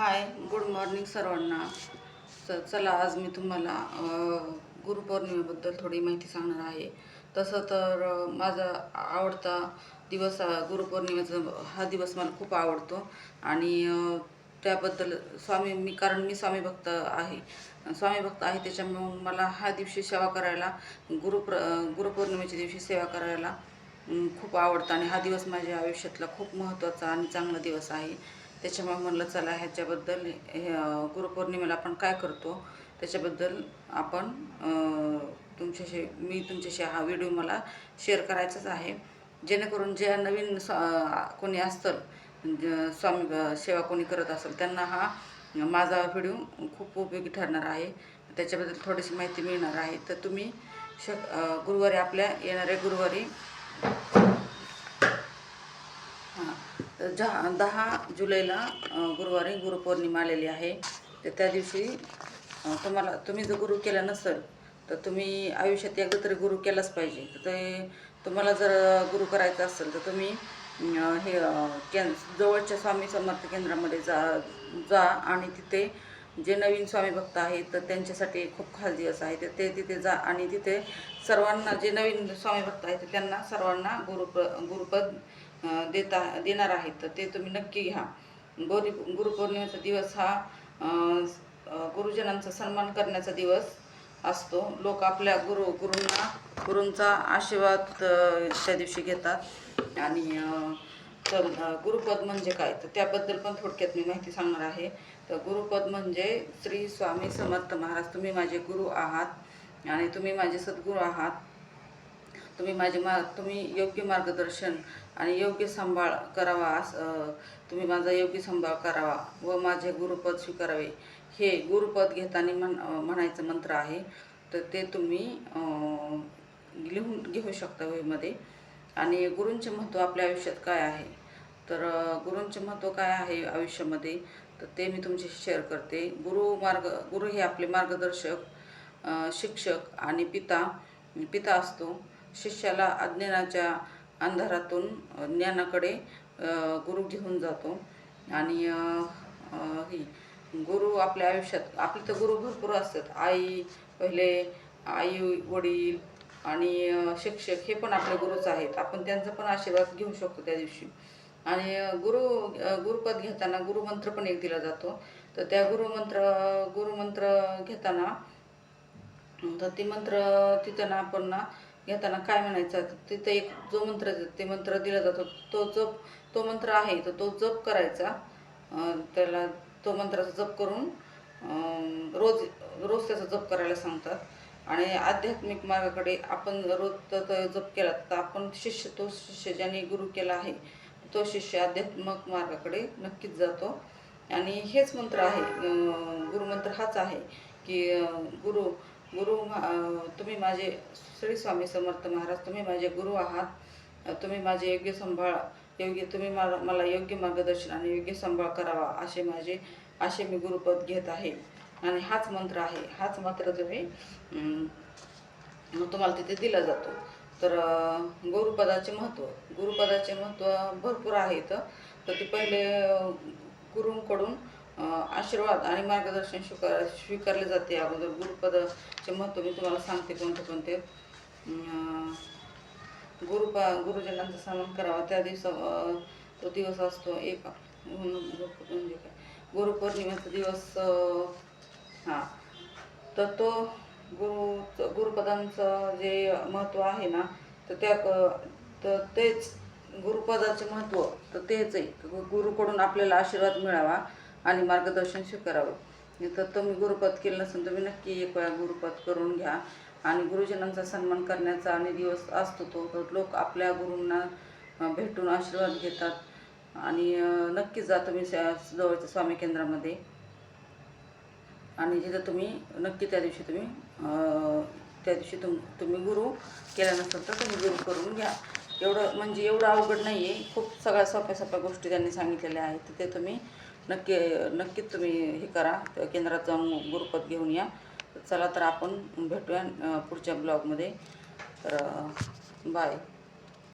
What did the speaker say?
Hi good morning सर्वांना. च चला आज मी तुम्हाला गुरुपौर्णिमेबद्दल थोडी माहिती सांगणार आहे. तसं तर माझा आवडता दिवस गुरुपौर्णिमेचा हा दिवस मला खूप आवडतो. आणि त्याबद्दल स्वामी मी कारण मी स्वामी भक्त आहे. स्वामी भक्त आहे त्याच्यामुळे मला हा दिवशी सेवा करायला गुरुप्र गुरुपौर्णिमेच्या दिवशी सेवा करायला खूप आवडतं. आणि हा दिवस माझ्या आयुष्यातला खूप महत्त्वाचा आणि चांगला दिवस आहे. त्याच्यामुळे म्हणलं चला ह्याच्याबद्दल हे गुरुपौर्णिमेला आपण काय करतो त्याच्याबद्दल आपण तुमच्याशी मी तुमच्याशी हा व्हिडिओ मला शेअर करायचाच आहे. जेणेकरून जे नवीन कोणी असतं ज- स्वामी सेवा कोणी करत असेल त्यांना हा माझा व्हिडिओ खूप उपयोगी ठरणार आहे. त्याच्याबद्दल थोडीशी माहिती मिळणार आहे. तर तुम्ही शक गुरुवारी आपल्या येणाऱ्या गुरुवारी तर दहा दहा जुलैला गुरुवारी गुरुपौर्णिमा आलेली आहे. तर त्या दिवशी तुम्हाला तुम्ही जर गुरु केला नसेल तर तुम्ही आयुष्यात एकदा तरी गुरु केलाच पाहिजे. तर ते तुम्हाला जर गुरु करायचं असेल तर तुम्ही हे अं, कें जवळच्या स्वामी समर्थ केंद्रामध्ये जा जा आणि तिथे जे नवीन स्वामी भक्त आहेत तर त्यांच्यासाठी खूप खास दिवस आहे. तर ते तिथे जा आणि तिथे सर्वांना जे नवीन स्वामी भक्त आहेत त्यांना सर्वांना गुरुप गुरुपद देता देणार आहेत. तर ते तुम्ही नक्की घ्या. गौरी गुरुपौर्णिमेचा दिवस हा गुरुजनांचा सन्मान करण्याचा दिवस असतो. लोक आपल्या गुरु गुरूंना गुरूंचा आशीर्वाद त्या दिवशी घेतात. आणि तर गुरुपद म्हणजे काय? तर त्याबद्दल पण थोडक्यात मी माहिती सांगणार आहे. तर गुरुपद म्हणजे श्री स्वामी समर्थ महाराज. तुम्ही माझे गुरु आहात आणि तुम्ही माझे सद्गुरू आहात. तुम्ही माझे मा तुम्ही योग्य मार्गदर्शन आणि योग्य सांभाळ करावा अस तुम्ही माझा योग्य सांभाळ करावा व माझे गुरुपद स्वीकारावे. हे गुरुपद घेताना म्हण म्हणायचं मंत्र आहे. तर ते तुम्ही लिहून घेऊ शकता वहीमध्ये. आणि गुरूंचे महत्त्व आपल्या आयुष्यात काय आहे? तर गुरूंचे महत्त्व काय आहे आयुष्यामध्ये? तर ते मी तुमच्याशी शेअर करते. गुरु मार्ग गुरु हे आपले मार्गदर्शक शिक्षक आणि पिता. पिता असतो. शिष्याला अज्ञानाच्या अंधारातून ज्ञानाकडे गुरु घेऊन जातो. आणि ही गुरु आपल्या आयुष्यात आपले तर गुरु भरपूर असतात. आई पहिले आई वडील आणि शिक्षक हे पण आपले गुरुच आहेत. आपण त्यांचा पण आशीर्वाद घेऊ शकतो त्या दिवशी. आणि गुरु गुरुपद घेताना गुरुमंत्र पण एक दिला जातो. तर त्या गुरुमंत्र गुरुमंत्र घेताना तर ते मंत्र तिथं ना आपण ना घेताना काय म्हणायचं? तिथं एक जो मंत्र ते मंत्र दिला जातो. तो जप तो मंत्र आहे तर तो जप करायचा. त्याला तो मंत्राचा जप करून रोज रोज त्याचा जप करायला सांगतात. आणि आध्यात्मिक मार्गाकडे आपण रोज तर जप केला तर आपण शिष्य तो शिष्य ज्याने गुरु केला आहे तो शिष्य आध्यात्मक मार्गाकडे नक्कीच जातो. आणि हेच मंत्र आहे गुरुमंत्र हाच आहे की गुरु गुरु तुम्ही माझे श्री स्वामी समर्थ महाराज तुम्ही माझे गुरु आहात. तुम्ही माझे योग्य सांभाळ योग्य तुम्ही मला मला योग्य मार्गदर्शन आणि योग्य सांभाळ करावा असे माझे असे मी गुरुपद घेत आहे. आणि हाच मंत्र आहे. हाच मंत्र तुम्ही तुम्हाला तिथे दिला जातो. तर गुरुपदाचे महत्त्व गुरुपदाचे महत्त्व भरपूर आहे तर ते पहिले गुरूंकडून आशीर्वाद आणि मार्गदर्शन स्वीकार स्वीकारले जाते. अगोदर गुरुपदाचे महत्त्व मी तुम्हाला सांगते कोणते कोणते. गुरुपा गुरुजनांचा सन्मान करावा. त्या दिवसा तो दिवस असतो एक म्हणजे काय? गुरुपौर्णिमेचा दिवस हां. तर तो गुरु गुरुपदांचं जे महत्त्व आहे ना तर त्या क- तर तेच गुरुपदाचे महत्त्व तर तेच आहे. गुरुकडून आपल्याला आशीर्वाद मिळावा. आणि मार्गदर्शन स्वीकारावं तर तुम्ही गुरुपद केलं नसून तुम्ही नक्की एक वेळा गुरुपद करून घ्या. आणि गुरुजनांचा सन्मान करण्याचा आणि दिवस असतो तो तर लोक आपल्या गुरूंना भेटून आशीर्वाद घेतात. आणि नक्कीच जा तुम्ही जवळच्या स्वामी केंद्रामध्ये. आणि जिथं तुम्ही नक्की त्या दिवशी तुम्ही त्या दिवशी तुम तुम्ही गुरु केला नसेल तर तुम्ही गुरु करून घ्या. एवढं म्हणजे एवढं अवघड नाही आहे खूप सगळ्या सोप्या सोप्या गोष्टी त्यांनी सांगितलेल्या आहेत. ते तुम्ही नक्की नक्कीच तुम्ही हे करा. त्या केंद्रात जाऊन गुरुपद घेऊन या. चला तर आपण भेटूया पुढच्या ब्लॉगमध्ये. तर बाय